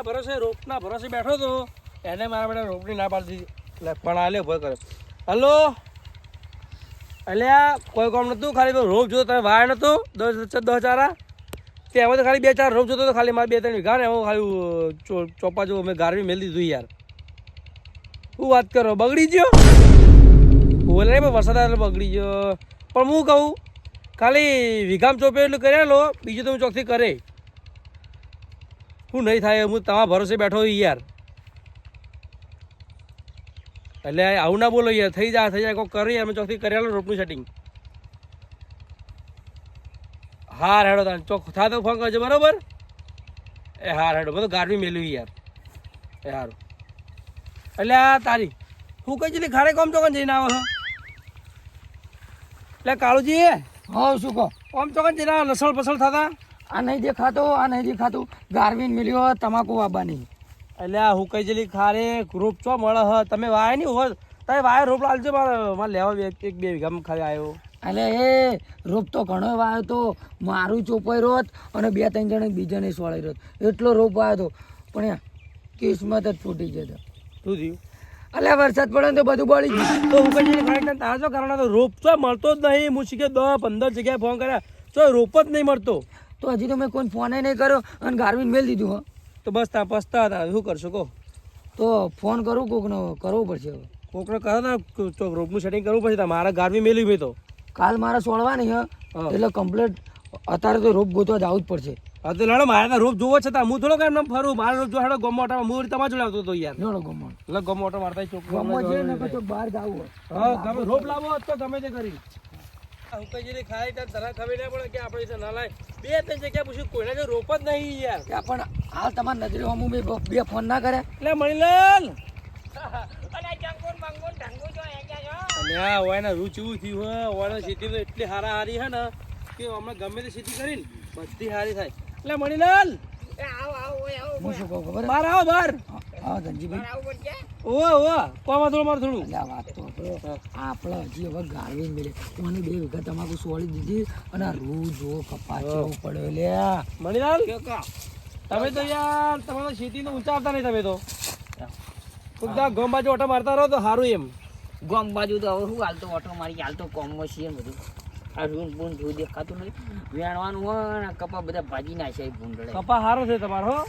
જેના ભરોસે, રોપના ભરોસે બેઠો તો એને મારા બેટા રોપની ના પાડતી પણ કરે ઊભો કર્યો હલો? અલ્યા કોઈ કામ નતું? ખાલી રોપ જોતો તમે વાય નહોતો દસ દસ ચારા તે એમાં તો ખાલી બે, ચાર રોપ જોતો તો ખાલી મારે બે, ત્રણ વીઘા ને હું ખાલી ચોપા જો મેં ગારવી મેલી દીધું યાર. શું વાત કરો? બગડી ગયો? બોલે નહીં વરસાદ આવે બગડી ગયો. પણ હું કહું, ખાલી વીઘામ ચોપે એટલું કર્યા લો, બીજું તો હું ચોકથી કરે. શું નહીં થાય હું તમારા ભરોસે બેઠો યાર. એટલે આવું ના બોલો યાર થઈ જાય થઈ જાય કોઈ કરી અમે ચોકથી કર્યા લો રોપનું સેટિંગ હા હેડો તાન ચોક થાય તો ફોન કરજો બરોબર? એ હા હેડો બધું ગારવી મેળવી યાર. એ સારું એટલે આ તારી હું કઈ જતી ખારે કોમ ચોકન જઈને આવો એટલે કાળુજી હા શું કહો? ઓમ ચોકન જઈને લસણ પસળ થતા? આ નહીં દેખાતો આ નહીં દેખાતું. ગાર્વિન મિલ્યો તમાકુ વાબાની. એટલે આ હું કઈ જલી ખારે રોપ ચો મળે હ? તમે વાય નહીં હો તમે વાય રોપ લાલજો મારે મારે લેવા એક બે વીઘામાં ખાલી આવ્યો એટલે એ રોપ તો ઘણો વાયો તો મારું ચોપાઈ રોત અને બે ત્રણ જણ બીજાને સોળાઈ રોત. એટલો રોપ વાયો તો પણ કિસ્મત જ ફૂટી જતો. શું થયું? અલ્યા વરસાદ પડે તો બધું બળી ગયું. તો હું કઈ જલી ખારે તારા જો કારણ તો રોપ તો મળતો જ નહીં. હું શીખે દસ પંદર જગ્યાએ ફોન કર્યા. તો રોપ જ નહીં મળતો. તો હજી તો મેં કોઈ ફોન નહીં કર્યો અને ગારવીન મેલ દીધું હો. તો બસ ત્યાં પસતા હતા શું કરશો કહો. તો ફોન કરું કોકનો કરવો પડશે હવે. કોકનો કરો ને તો રોપનું સેટિંગ કરવું પડશે મારા ગાર્વી મેલી ભાઈ તો. કાલ મારે સોળવા નહીં એટલે કમ્પ્લેટ અત્યારે તો રોપ ગોતવા જવું જ પડશે. હા તો લડો મારે રોપ જોવો છે હું થોડો એમ ફરું? મારે રોપ જોડો હેડો ગમો ઓટા હું તમારે જોડાવતો હતો યાર. જોડો ગમણ એટલે ગમો ઓટો મારતા પછી બહાર જવું રોપ લાવો તો ગમે તે કરી. ઉકાઈજીની ખાય ત્યાં તને ખબર ના પડે કે આપણે છે ના લાય બે ત્રણ જગ્યા પૂછ્યું કોઈના જો રોપ જ નહીં યાર. ત્યાં પણ હાલ તમારી નજરે હમું મેં બે ફોન ના કર્યા એટલે મણીલાલ! અને આ ઓયના રૂ ચેવું થયું હે. ઓયના એટલી હારા હારી હે ને કે હમણાં ગમે તે સીધી કરીને બધી હારી થાય. એટલે મણીલાલ! હું શું કહું ખબર? બહાર આવો બહાર. હા ધનજીભાઈ. ઓ ઓ કોમાં થોડું મારું થોડું આ વાત તો આપણો આપણે હજી હવે ગાળવી મળે મને બે વીઘા તમાકુ સોળી દીધી અને આ રૂ જો કપાસ જેવું પડ્યો લે મણીલાલ તમે તો યાર તમારા તો ખેતી તો ઊંચા આવતા નહીં તમે તો. બધા ગમ બાજુ ઓટો મારતા રહો તો સારું એમ. ગોમ બાજુ તો હવે શું હાલતો ઓટો મારી હાલતો કોમમાં છીએ બધું. આ રૂન બૂન જોયું દેખાતું નહીં વેણવાનું હોય ને કપા બધા ભાજી નાખે ભૂંડળે. કપા સારો છે તમારો હો?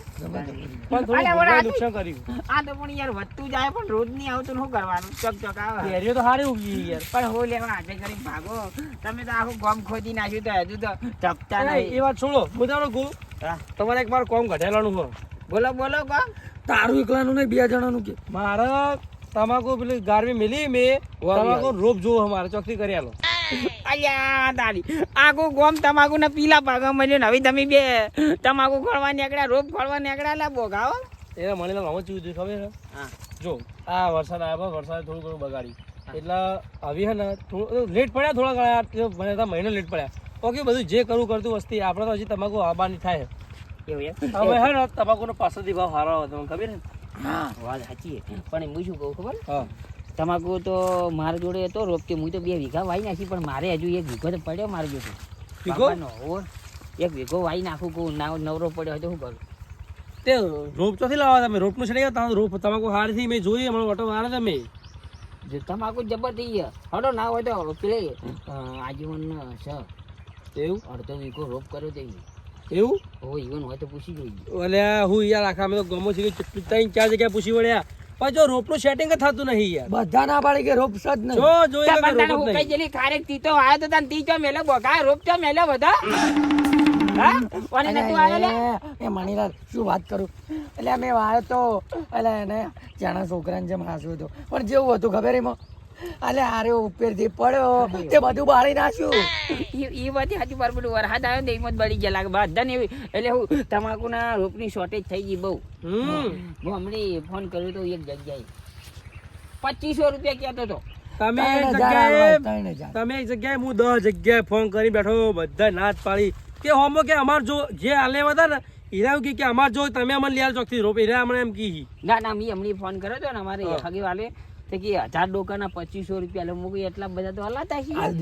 પણ થોડું નુકસાન કર્યું. આ તો પણ યાર વધતું જાય પણ રોજ નહીં આવતું શું કરવાનું? ચક ચક આવે. કેરીઓ તો સારી ઉગી યાર. પણ હો લેવા આજે કરી ભાગો. તમે તો આખું ગોમ ખોદી નાખ્યું તો હજુ તો ચકતા નહીં. એ વાત છોડો. હું તારો ગુ તમારે એક મારું કોમ ઘટેલાનું હો બોલો બોલો કોમ. તારું એકલાનું નહીં બે જણાનું કે? મારે તમાકુ પેલી ગારવી મેલી મેં તમાકુ રોપ જોવો અમારે ચોકથી કરી આલો. અલ્યા તારી આખું ગોમ તમાકુ ને પીલા ભાગા મળ્યો ને. હવે તમે બે તમાકુ ખોળવા નીકળ્યા રોપ ખોળવા નીકળ્યા લા બોગાવો એ મને લાવો ચીવું થયું ખબર હા. જો આ વરસાદ આવ્યો વરસાદ થોડું ઘણું બગાડી એટલે આવી હે ને થોડું લેટ પડ્યા થોડા ઘણા મને તો મહિનો લેટ પડ્યા. ઓકે બધું જે કરવું કરતું વસ્તી આપણે તો હજી તમાકુ આબાની થાય. એમ? હવે હે ને તમાકુનો પાસેથી ભાવ સારો આવે તમને ખબર ને? હા વાત સાચી પણ હું શું કહું ખબર? હા. તમાકુ તો મારા જોડે હતો રોપતે હું તો બે વીઘા વાઈ નાખી પણ મારે હજુ એક વીઘો તો પડ્યો મારો જોડે. વીઘો? એક વીઘો વાઈ નાખું કહું ના નવરો પડ્યો હોય તો શું કરું? તે રોપ તો લાવવા તમે? રોપનું છે ને રોપ તમાકુ હારીથી મેં જોઈ હમણાં ઓટો મારે તમે. જે તમાકુ જબર થઈ ગયા. હડો ના હોય તો પેલે આજીવન છે. એવું? અડધો વીઘો રોપ કર્યો તે એવું? હો ઈવન હોય તો પૂછી જોઈએ અલ્યા હું યાર આખા અમે તો ગમો છે કે ત્રણ ચાર જગ્યાએ પૂછી વળ્યા. પણ જો રોપનું સેટિંગ થતું નહીં યાર. બધા ના પાડે કે રોપ સજ નહીં. જો જો એ એટલે બંધાને રોપ જ હું કઈ જેલી ખારેક તીતો આયો તો તને તીચો મેલે બોગા રોપ ચો મેલે બધા. હા? ને નતું આવ્યો લે એ મણીલાલ શું વાત કરું? એટલે મેં વાયો તો એટલે એને ચાણા છોકરાને જેમ હાસ્યું હતું. પણ જેવું હતું ખબર એમાં? એટલે આરે ઉપરથી પડ્યો તે બધું બાળી નાખ્યું. ઈ- ઈ બધી હાથી પર બધું વરસાદ આવ્યો ને એમાં બળી ગયા લાગે બધાને એવી એટલે હું તમાકુના રોપની શોર્ટેજ થઈ ગઈ બહુ. હમ. હું હમણાં ફોન કર્યો તો એક જગ્યાએ. પચીસો રૂપિયા કહેતો હતો. તમે જગ્યાએ આલવા. તમે જગ્યાએ હું દસ જગ્યાએ ફોન કરી બેઠો બધા નાચ પાડી. કે હોમો કે અમાર જો જે હાલે હતા ને હીરા કી કે અમાર જો તમે અમને લિયાલ ચોકથી રોપ. હીરા અમને એમ કી ના ના મેં હમણાં ફોન કર્યો હતો ને અમારે. હગી વાલે તો કે હજાર ડોકાના પચીસો રૂપિયા એટલે મૂકી એટલા બધા તો હલાતા છે આલ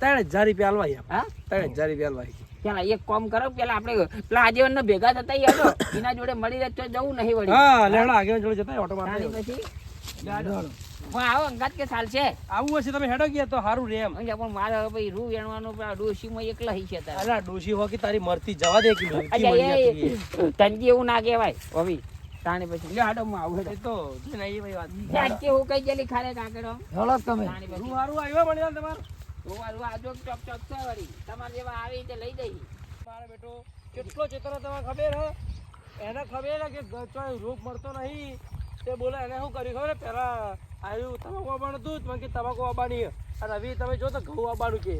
ત્રણ હજાર રૂપિયા આલવાહી હા? ત્રણ હજાર રૂપિયા આલવાહી પેલા એક કોમ કરો પેલા આપણે પેલા આજીવન ભેગા થતા ઈ હતો એના જોડે મળી રહે તો જવું નહીં વળી. હા લેવડા આગળ જોડે જતા ઓટો તાણી પછી? હા આવો અંગાત કે ચાલશે આવું હશે તમે હેડો ગયા તો સારું રે એમ. પણ મારે હવે ભાઈ રૂ વેણવાનું પેલા ડોશીમાં એકલા હી છે તારે. અલા ડોશી હો કે તારી મરતી જવા દે કે તનજી એવું ના કહેવાય હવે. તાણે પછી. લ્યો હાડો હું આવું તો નહીં ભાઈ વાત. ત્યાંથી હું કઈ ગયેલી ખારે કાકડો? હળો તમે. હું હારું આવ્યો મળી તમારે? હું હારું આજો ચોક ચોક છે વળી. તમારે જેવા આવી તે લઈ જઈ મારો બેટો કેટલો ચેતરો તમને ખબર હે? એને ખબર હે કે રૂપ રોગ મળતો નહીં. તે બોલે એને શું કર્યું ખબર પેલા આવ્યું તમાકુ આવવાનું હતું મને કે તમાકુ આવવાની હે. અને હવે તમે જો તો ઘઉં આવવાનું કે.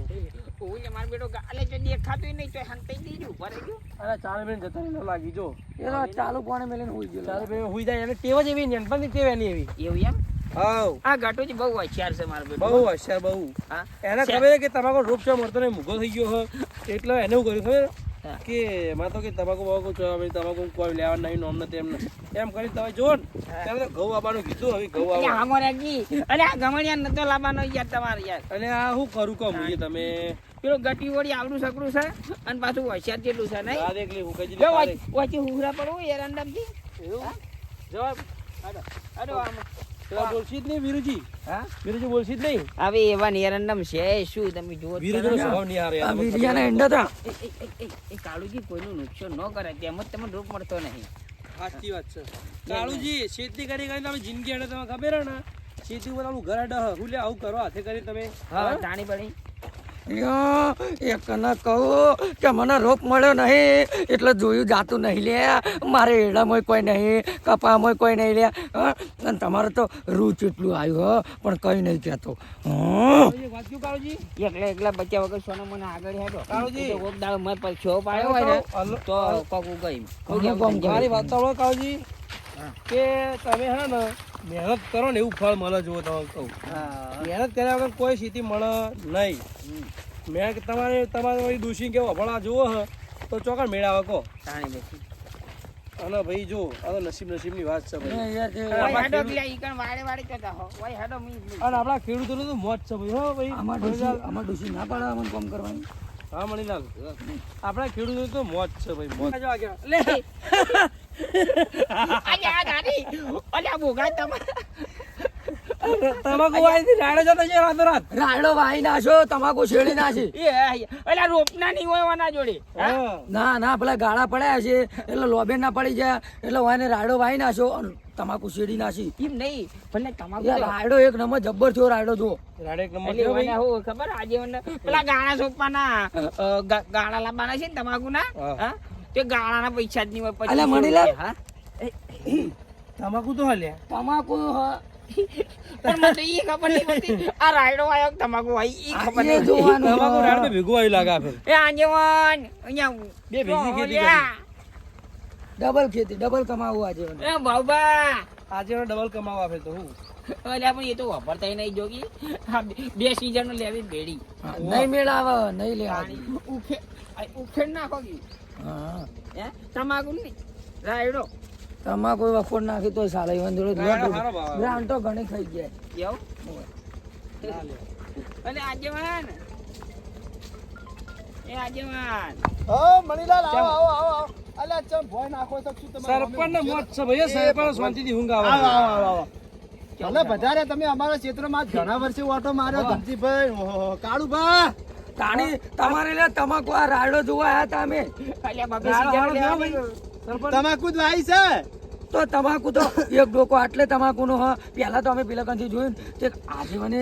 ઓય મારો બેટો ગાલે જો દેખાતું નહીં તો હંતાઈ દીધું ભરે ગયું. અરે ચાર મિનિટ જતા ન લાગી જો. એ તો ચાલુ પાણી મેલીને હુઈ ગયો ચાર મિનિટ હુઈ જાય એને ટેવ જ એવી પણ ટેવ એની એવી. એવું એમ? હાવ આ ગાટોજી બહુ હોશિયાર છે મારો બેટો. બહુ હોશિયાર બહુ. હા? એને ખબર હે કે તમાકુ રોગ છે મળતો ને મૂગો થઈ ગયો હે એટલે એને હું કર્યું ખબર હા. કે એમાં તો કે તમાકુ બાકુ છો તમાકુ કોઈ લેવા નહીં નોમ નથી એમને. એમ કરી તમે જો ને તો ઘઉં આવવાનું કીધું હવે ઘઉં આવે આવવાનું. હામો રાખી. આ ગમણિયા નતો લાવવાનો યાર તમારે યાર. અને આ શું કરું કહું હું. તમે? પેલો ગટી વળી આવડું સકડું છે અને પાછું હોશિયાર જેટલું છે નહીં? આ દેખ લે હું કઈ દીધી વચ્ચે હુહરા પડવું યાર એવું? જવાબ. હાડો હાડો આમ. બોલશી જ નહીં વીરુજી. હા? વીરુજી બોલશી જ નહીં. હવે એવા નિરંદમ છે શું તમે જુઓ તો. વીરુજીનો સ્વભાવ નહીં આ વીડિયાના ઈંડા તા. એ- એ- એ- એ- એ કાળુજી કોઈનું નુકસાન ન કરે તેમ જ તમને રોગ મળતો નહીં. સાચી વાત છે. કાળુજી ખેતી કરી કરીને તમે જિંદગી હેડે તમે ખબર ને? ખેતી ઉપર તમારું ઘર હેડે હું. લે આવું કરો હાથે કરી તમે. હા જાણી પડી યો, એક ને કહું કે મને રોપ મળ્યો નહીં એટલે જોયું જાતું નહીં લે. મારે એડામાં કોઈ નહીં કપામાં કોઈ નહીં લે? અને તમારે તો રૂ ચેટલું આવ્યું હો? પણ કંઈ નહીં કહેતો. એકલા એકલા બચ્ચા વગર સોનો મને આગળ હેડો. કોક દાડો મેં પર છો પાડ્યો હોય ને તો કોક ઉગાઈ. મારી વાત સાંભળો કાળુજી. કે તમે હે ને મહેનત કરો ને એવું ફળ મળે જુઓ તમે કહું મહેનત કર્યા વગર કોઈ સ્થિતિ મળે નહીં. મેં તમારે તમારે ડૂસી કેવો ભણા જુઓ હ તો ચોકડ મેળાવે કહો અને ભાઈ જો આ તો નસીબ નસીબની વાત છે ભાઈ. અને આપણા ખેડૂતોને તો મોજ છે ભાઈ હો ભાઈ. આમાં ડોશી ના પાડે અમને કામ કરવાની? હા મણીલાલ આપણા ખેડૂતો તો મોજ છે ભાઈ મોત લે. આજે આ ગાડી ઓલે તમે. તમાકુ વાળી રાડે જતો છે રાતો રાત? રાયડો વાઈ નાખો તમાકુ શેડી નાખી એ રોપના નહીં હોય ઓના જોડે. ના ના પેલા ગાળા પડ્યા છે એટલે લોબે ના પડી જાય એટલે વાને રાયડો વાઈ નાશો તમાકુ શેડી નાશી એમ નહીં ભલે તમાકુ રાડો રાયડો એક નંબર જબ્બર થયો રાયડો જો રાડો એક નંબર થયો ખબર? આજે મને પેલા ગાળા સોપવાના ગાળા લાવવાના છે ને તમાકુ હા. તે ગાળાના પૈસા જ નહીં હોય પછી અલ્યા મણીલાલ. હા? તમાકુ તો હલે. તમાકુ હ- પણ મને ઈ ખબર નહીં પડતી. આ રાયડો આયો તમાકુ આઈ ઈ ખબર નહીં જોવાનું તમાકુ રાડ તો ભેગું આવી લાગે આપે એ આંજવાન અહીંયા બે ભેગી ખેતી ઓલ્યા. ડબલ ખેતી ડબલ કમાવું આજે એ બાબા. આજે ડબલ કમાવા આપે તો હું? અલ્યા પણ એ તો વાપરતા નહીં જોગી. બે- સીઝન લેવી બેડી. નહીં નહીં નહીં લેવા. ઉખે ઉખેડ નાખો કી. તમાકુ નહીં. રાયડો. તમાકુ વખોડ નાખી તો સારા એવા જોડે આવે. ગ્રાન્ટ તો ઘણી ખાઈ જાય એવું? અને આજેવાન એ આજેવાન સરપંચ ને મોજ છે ભાઈ સરપંચ શાંતિથી ઊંઘ આવે. ભલે વધારે તમે અમારા ક્ષેત્રમાં આજ ઘણા વર્ષે ઓટો માર્યો ધનજીભાઈ કાળુભાઈ કાળુભા. તાણી તમારે લે તમાકુ આ રાડો જોવા આયા તા અમે. તમાકુ જ વાઈ છે. તો તમાકુ તો એક ડોકો આટલે તમાકુ નો હા. પેલા તો અમે પેલા કંથી જોયું તે આજે મને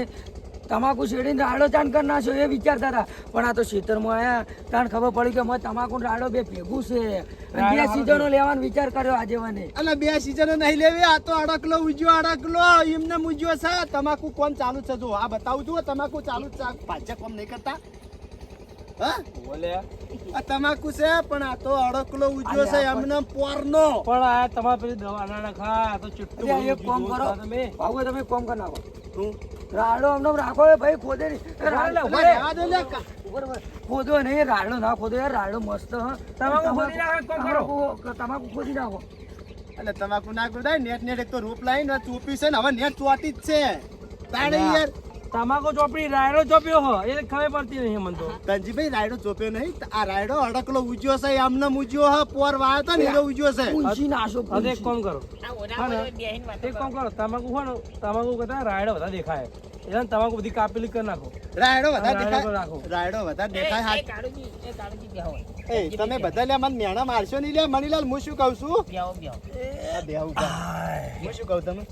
તમાકુ શેડીને રાડો ચાન કરી નાખ્યો એ વિચારતા હતા. પણ આ તો ખેતરમાં આયા. તાણ ખબર પડી કે મેં તમાકુ રાડો બે ભેગું છે. અને બે સિઝનો લેવાનો વિચાર કર્યો આજે મને. અને બે સિઝનો નહીં લેવી. આ તો અડકલો ઉજ્યો અડકલો. એમને મુજ્યો છે. તમાકુ કોણ ચાલુ છે? જો આ બતાવું છું તમાકુ ચાલુ જ છે. પાછા કોમ નહીં કરતા. આ તમાકુ છે પણ આ તો અડકલો ઉજ્યો છે એમને પોરનો. પણ આ તમારે પેલી દવા ના નખા આ તો ચિટ્ટું એક કામ કરો. તમે. ભાવે તમે કોમ કરી નાખો. શું? રાડો અમને રાખો ભાઈ ખોદે. ખોદો નહીં રાડો ના ખોદો યાર રાડો મસ્ત તમાકુ ખોદી નાખો, નાખો. એટલે તમાકુ ના ગોડાય નેટ નેટ એક તો રૂપ લાવીને ચોપી છે ને હવે નેટ ચોટી જ છે. યાર. તમાકુ ચોપડી રાયડો ચોપ્યો હો એ ખબર પડતી નહીં મને તો. ધનજીભાઈ રાયડો ચોપ્યો નહીં. આ રાયડો અડકલો ઉજ્યો છે આમને ઉજ્યો છે પોર વાયો તો ને એનો ઉજ્યો છે. ઉંજી નાશો હવે એક કામ કરો. હા એક કામ કરો. કરો તમાકુ હો ને તમાકુ કરતા રાયડો વધારે દેખાય. એટલે તમાકુ બધી કાપેલી કરી નાખો. રાયડો વધારે રાયડો દેખાય રાખો. રાયડો વધારે દેખાય એ હાથ કાળુજી, એ કાળુજી બેહો. એ તમે બધા લે મને મેણા મારશો નહીં લે મણીલાલ હું શું કહું છું? બ્યાવ બ્યાવ આ બેહું કા. હું શું કહું તમે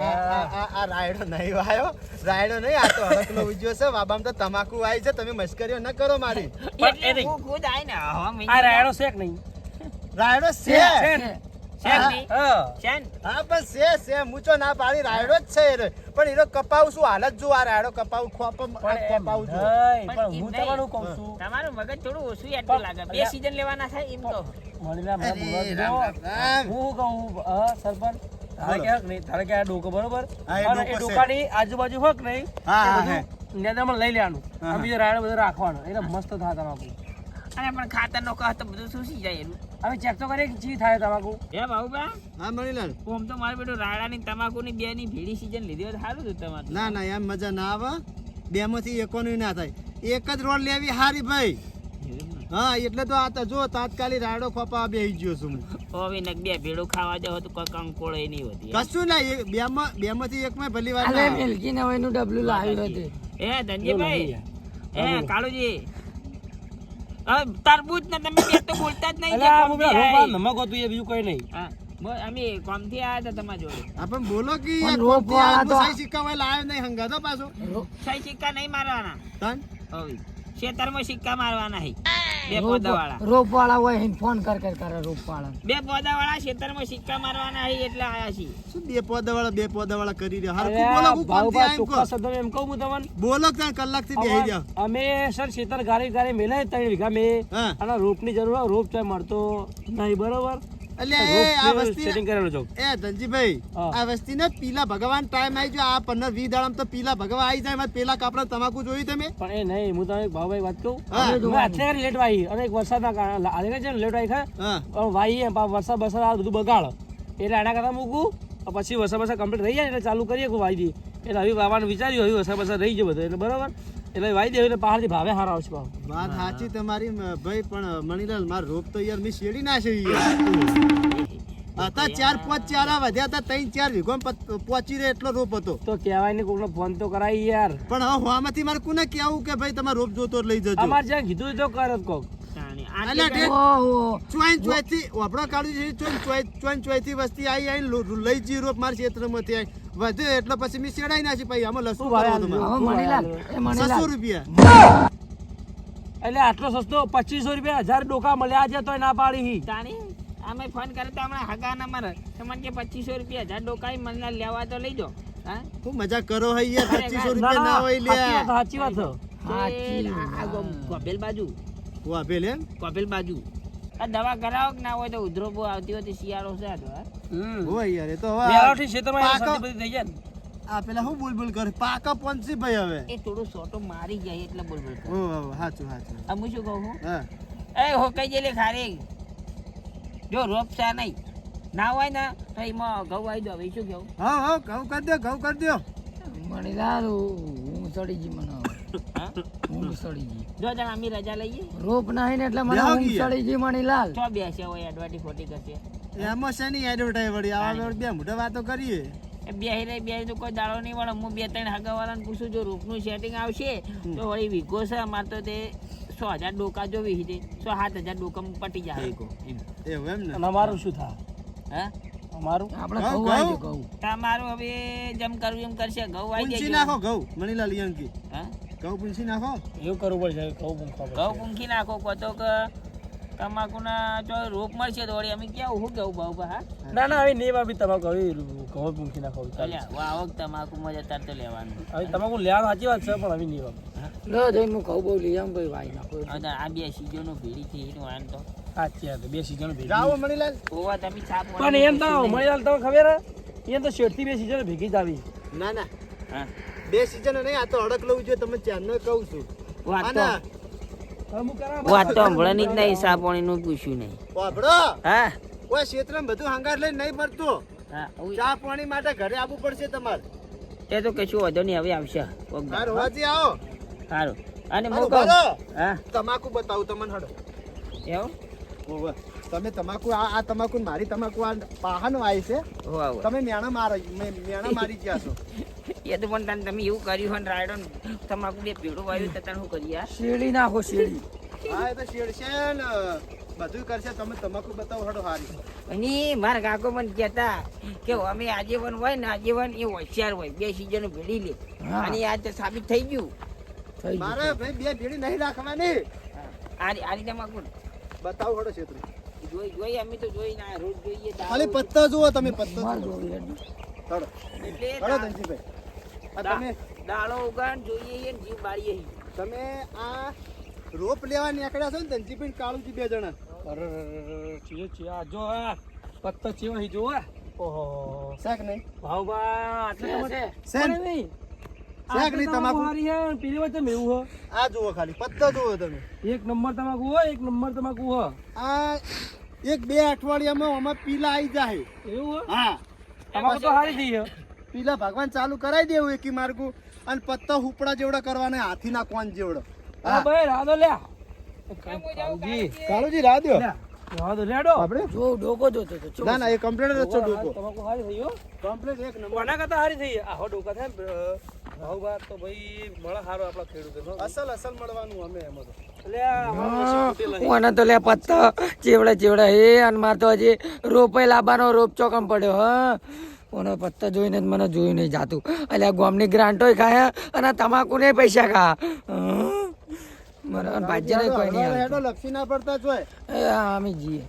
આ રાયડો નહીં વાયો. રાયડો નહીં આ તો અડકલો ઉજ્યો છે. બાબામ તો તમાકુ આવી છે. તમે મસ્કરીઓ ન કરો મારી. પણ એટલે હું ખુદ આઈને ને આ રાયડો શેક નહીં. રાયડો છે છે ને? શેક? હા. શેન? છે છે. મૂચો ના પાડી રાયડો જ છે રે. પણ એનો કપાવ શું? હાલત જો આ રાયડો કપાવ ખોપ પણ જો પણ પણ હું તમારું કહું છું. તમારું મગજ થોડું ઓછું યાદ લાગે. બે સીઝન લેવાના થાય એમ તો. મળીને મને બોલવા દો. હું કહું સરપંચ. તારે બોલો. ક્યાંક નહીં તારે ક્યાં ડોકો બરોબર? અને એ ડોકાની આજુબાજુ હોક નહીં હા, નેદામાં લઈ લેવાનું. આ બીજો રાયડો બધો રાખવાનો. એટલે મસ્ત થાય અને પણ ખાતર નો કહો તો બધું શું જાય એનું. હવે ચેક તો કરીએ કે ચી થાય તમાકુ. હે બાબુબા? હા મણીલાલ ઓમ તો મારે બેટું રાડાની તમાકુની બે ની ભેડી સીઝન લીધી હોય સારું હતું તમારે. ના ના એમ મજા ના આવે. બે માંથી એકોનું ના થાય. એક જ રોડ લેવી હારી ભાઈ. હા એટલે તો આ તો જો તાત્કાલિક રાડો ખોપા બે ગયો છું હું. હવે નક બે ભેડો ખાવા જાવ તો કોઈ એ નહીં હોતી કશું ના એ બે માં બે માંથી એક માં ભલી વાત અલે ના આવે. મિલ્કી નવાઈનું ડબલું લાવ્યું હતું. હે ધનજીભાઈ એ કાળુજી હવે તરબૂચ ને તમે બે તો બોલતા જ નહીં નમક હતું એ બીજું કઈ નહીં. અમે કોમથી આયા હતા તમારા જોડે. હા બોલો કે તો- મુસાઈ સિક્કા લાવ્યો નહીં હંગાતો પાછો. સહી સિક્કા નહીં મારવાના. તન? હવે ખેતરમાં સિક્કા મારવાના હે. બે પોદાવાળા. રોપ વાળા હોય એને ફોન કર કર કરે રોપ વાળા બે પોદાવાળા ખેતરમાં સિક્કા મારવાના હે એટલે આયા છીએ. શું બે પોદાવાળા બે પોદાવાળા કરી રહ્યા? હરખું બોલો હું કોણ ભાવ આવીને ચોખ્ખા એમ કહું હું તમને. બોલો કે કલાકથી બેહી જા અમે સર ખેતર ગારી ગારી મેલે ત્રણ વીઘા મે. અને રોપની જરૂર હોય રોપ ચાય મળતો નહીં બરોબર? તમાકુ જોયું તમે? પણ એ નહીં હું તમને ભાવભાઈ વાત કહું. અત્યારે લેટ વાઈ અને એક વરસાદના કારણે આજે છે લેટ વાઈ ખા વાઈ વરસાદ બરસાદ બધું બગાડ. એટલે આના કરતા મૂકું પછી વરસાદ બરસાદ કમ્પ્લીટ થઈ જાય એટલે ચાલુ કરીએ વાઈ દી એટલે હવે વાવાનું વિચાર્યું હવે વરસાદ બરસાદ રહી ગયો બધો. એટલે બરોબર. એટલે વાઈ દે એટલે પહાડથી ભાવે હારા આવશે ભાવ. વાત સાચી તમારી ભાઈ પણ મણીલાલ માર રોપ તો યાર મી શેડી ના છે હતા ચાર પાંચ ચારા વધ્યા હતા ત્રણ ચાર વીઘો પહોંચી રહે એટલો રોપ હતો. તો કહેવાય ને કોકનો ફોન તો કરાય યાર. પણ હવે હોવામાંથી મારે કોને કેવું કે ભાઈ તમારે રોપ જોતો લઈ જજો. અમારે જ્યાં કીધું તો કરત કોક. ચોઈન ચોઈથી ચોઈથી વસ્તી આવી લઈ જી રોપ મારા ક્ષેત્રમાંથી આવી વધ્યો એટલે પછી મેં ચડાઈ નાખી પછી આમાં લસું છસો રૂપિયા. એટલે આટલો સસ્તો પચીસો રૂપિયા હજાર ડોકા મળ્યા છે તો ના પાડી હી. અમે ફોન કર્યો તો હમણાં હગા ના મારે તો મને કે પચીસો રૂપિયા હજાર ડોકાઈ મને લેવા તો લઈ જો હા? હું મજા કરો હઈ યાર પચીસો રૂપિયા ના હોય સાચી વાત લે સાચી વાત. છે. તે આ- ગોભેલ બાજુ. વાહ એમ? કોપેલ બાજુ. આ દવા કરાવો કે ના હોય તો ઉધરો બહુ આવતી હોય શિયાળો છે આ દવા. હોય યાર એ તો હવે વેરાવટી ક્ષેત્રમાં પાકો- બધી થઈ જાય આ પેલા હું બોલ બોલ કરે? પાકા પંચી ભાઈ હવે. એ થોડું સોટો મારી જાય એટલે બોલબોલ બોલ કરે. ઓ વાહ, સાચું સાચું આ હું શું કહું હું? હા. એ હો કઈ જેલે ખારે. જો રોપ છે નહીં. ના હોય ને તો એમાં ઘઉં આવી દો. હવે શું કેવું હા હા ઘઉં કરી દો ઘઉં કરી દો મણીલાલ હું સડી ગઈ મને? ઊંઘ સડી ગઈ. જો તમે અમી રજા લઈએ રોપ નહીં ને એટલે મને ઊંઘ સડી ગઈ મણીલાલ તો બેસે હોય એડવાટી ખોટી કરશે. એમાં શેની એડવર્ટાઈ વળી. આવા બે મોટા વાતો કરીએ. બેહી રહી બેહી તો કોઈ દાડો નહીં વળે. હું બે ત્રણ હગાવાળાને પૂછું જો રૂપનું સેટિંગ આવશે તો વળી વીઘો છે. અમારે તો તે સો હજાર ડોકા જો વીહી દે સો સાત હજાર ડોકા પટી જાય. વીઘો એમ. એવું એમ ને? અમારું શું થાય હા? અમારું? આપણે ઘઉં, ઘઉં આવી ગયું તમારું હવે જેમ કરવું એમ કરશે. ઘઉં આવી જાય નાખો ઘઉં મણીલાલ યંકી હા? ઘઉં પૂંછી નાખો? એવું કરવું પડશે ઘઉં પણ ઘઉં પૂંખી નાખો કહો તો કે તમાકુના જો રોપ મળશે તો વળી અમે ક્યાં શું કેવું ભાવ હા? ના ના હવે નહીં ભાભી તમાકુ હવે ઘઉં પૂંખી નાખો ચાલે. તમાકુ આવક અત્યારે તો લેવાનું. હવે તમાકુ લેવાનું સાચી વાત છે પણ હવે નહીં ભાભી. લો જઈ હું ઘઉં બહુ લઈ આવું ભાઈ વાઈ નાખો. હવે આ બે સીઝનો ભેડી થઈ એનું આન તો. સાચી વાત બે સીઝન ભેગી મળી મણીલાલ. ઓવા તમે છાપ પણ એમ તો મળી તમે ખબર એમ તો શેઠથી બે સીઝન ભેગી જ આવી. ના ના. હા. બે સિઝન નહીં આ તો અડક લઉં જોઈએ તમે ચારનો કહું છું. વાત વાત તો હમણાંની જ નહીં સાપોણી નું પૂછ્યું નહીં. વાપરો. હા. કોઈ ક્ષેત્ર બધું હંગાર લઈને નહીં ભરતું ચા પાણી માટે ઘરે આવવું પડશે તમારે. તે તો કશું વાંધો નહીં હવે આવશે. દાડો. આવો. સારું અને હું કહું? હા. તમાકુ બતાવું તમને હડો. એવું. તમે તમાકુ આ આ તમાકુ મારી તમાકુ આ પાહન આવી છે. તમે મેણા મારી મેણા મારી ગયા છો. એ તો પણ તને તમે એવું કર્યું હોય ને રાયડો ને તમાકુ બે ભેડું વાવ્યું તો તને શું કરી યાર શેરડી નાખો શેરડી. હા એ તો શેડશે ને બધું કરશે તમે તમાકુ બતાવો હડો હારી. અને મારા કાકો મને કહેતા કે અમે આજીવન હોય ને આજીવન એ હોશિયાર હોય બે સિઝન ભેડી લે. અને આ તો સાબિત થઈ ગયું. મારે ભાઈ બે ભેડી નહીં રાખવાની. આરી આરી તમાકુ બતાવો હડો છેતરી. જોઈ જોઈ અમે તો જોઈ ના રોજ જોઈએ. ખાલી પત્તા જુઓ તમે પત્તા જુઓ. એટલે હડો ધનજીભાઈ. તમે દાળો ઉગાડ જોઈએ ને જીવ બાળીએ તમે આ રોપ લેવા નીકળ્યા છો ને ધનજીભાઈ કાળુજી બે જણા અરે ચીયો ચીયો આ જો આ પત્તો ચીયો અહીં જો ઓહો શાક નહીં ભાવ બા આટલે તમે છે. શેન? નહીં. શાક નહીં તમાકુ? હારી હે, પેલી વચ્ચે મેવું હે. આ જુઓ ખાલી પત્તા જુઓ તમે એક નંબર તમાકુ હો એક નંબર તમાકુ હો આ એક બે અઠવાડિયામાં આમાં પીલા આવી જાય એવું હા તમાકુ તો હારી થઈ હે. પીલા ભગવાન ચાલુ કરાવી દેવું એકી માર્ગું. અને પત્તા હુપડા જેવડા કરવાના હાથી ના કોણ જેવડો. હા. ભાઈ રાધો લ્યા કાળુજી, કાળુજી રાહ દો લ્યા. રાધો લેડો. આપણે? જો ડોકો જોતો તો ના ના એ કમ્પ્લેટ જ છે ડોકો. તમાકુ હારી થઈ હો. કમ્પ્લેટ એક નંબર. કોના કરતા હારી થઈ? આહો ડોકા થાય તો ભાઈ મળે હારો આપણા ખેડૂતો અસલ અસલ મળવાનું અમે એમાં તો હા, મને તો લે પત્તા ચેવડા ચેવડા હે અને મારે તો હજી રોપે લાબાનો રોપ ચોકમ પડ્યો હા. કોનો પત્તો જોઈને જ મને જોયું નહીં જાતું. એટલે ગોમની ગ્રાન્ટોય ખાયા અને તમાકુ ને પૈસા ખા. મને ભાજ્ય કોઈ નહીં લક્ષી ના પડતા છો એ અમે જઈએ.